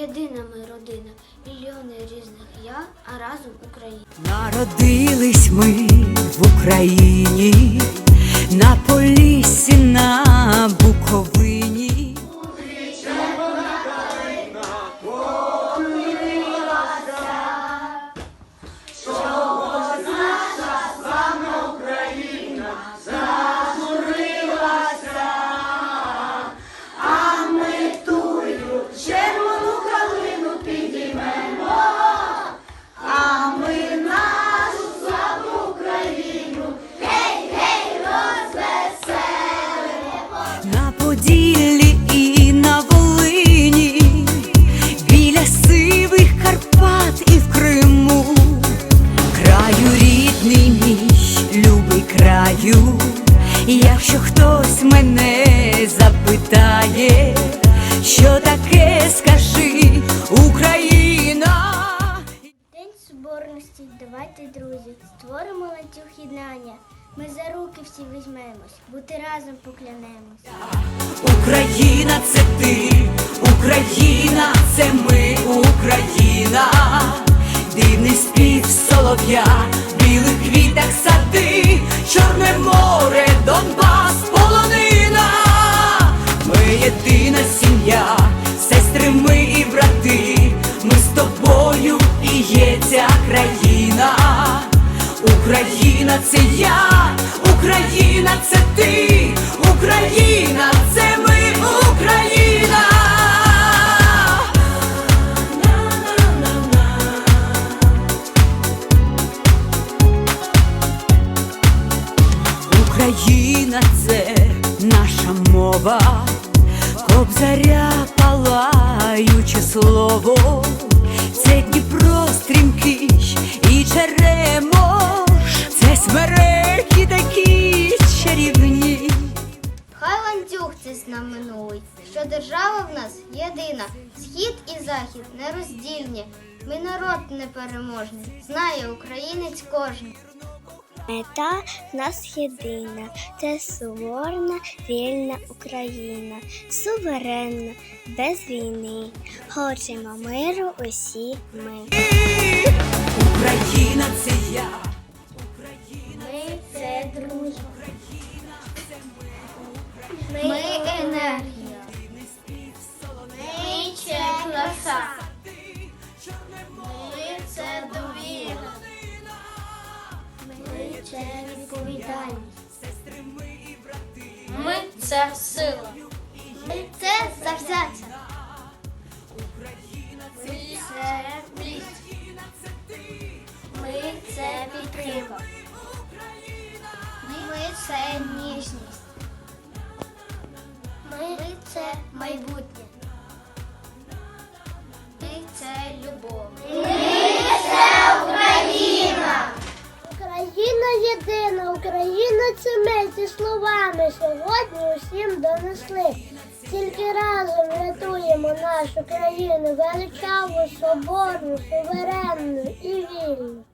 Єдина ми родина, мільйони різних я, а разом Україна. Народились ми в Україні на полісі на якщо хтось мене запитає, що таке, скажи Україна. День соборності, давайте, друзі, створимо ланцюг єднання. Ми за руки всі візьмемось, бути разом поклянемось. Україна це ти, Україна це ми, Україна, дивний спів солов'я, білих квітах Україна це я, Україна це ти, Україна це ми, Україна. Україна це наша мова, кобзаря палаюче слово, це Дніпро стрімкий ланцюг це знаменуй, що держава в нас єдина, схід і захід нероздільні. Ми народ непереможний, знає українець кожен. Мета в нас єдина, це суворна, вільна Україна, суверенна, без війни. Хочемо миру усі ми. Україна це я. Ми це дружба. Ми енергія. Ми це краса. Ми це довіра. Ми це відповідальність. Ми це сила. Ми це завзяття. Ми це млість. Ми це підтримка. Ми це ніжність. Це майбутнє. Ми це любов. Україна єдина, Україна це ми ці словами сьогодні усім донесли. Тільки разом рятуємо нашу країну величаву, соборну, суверенну і вільну.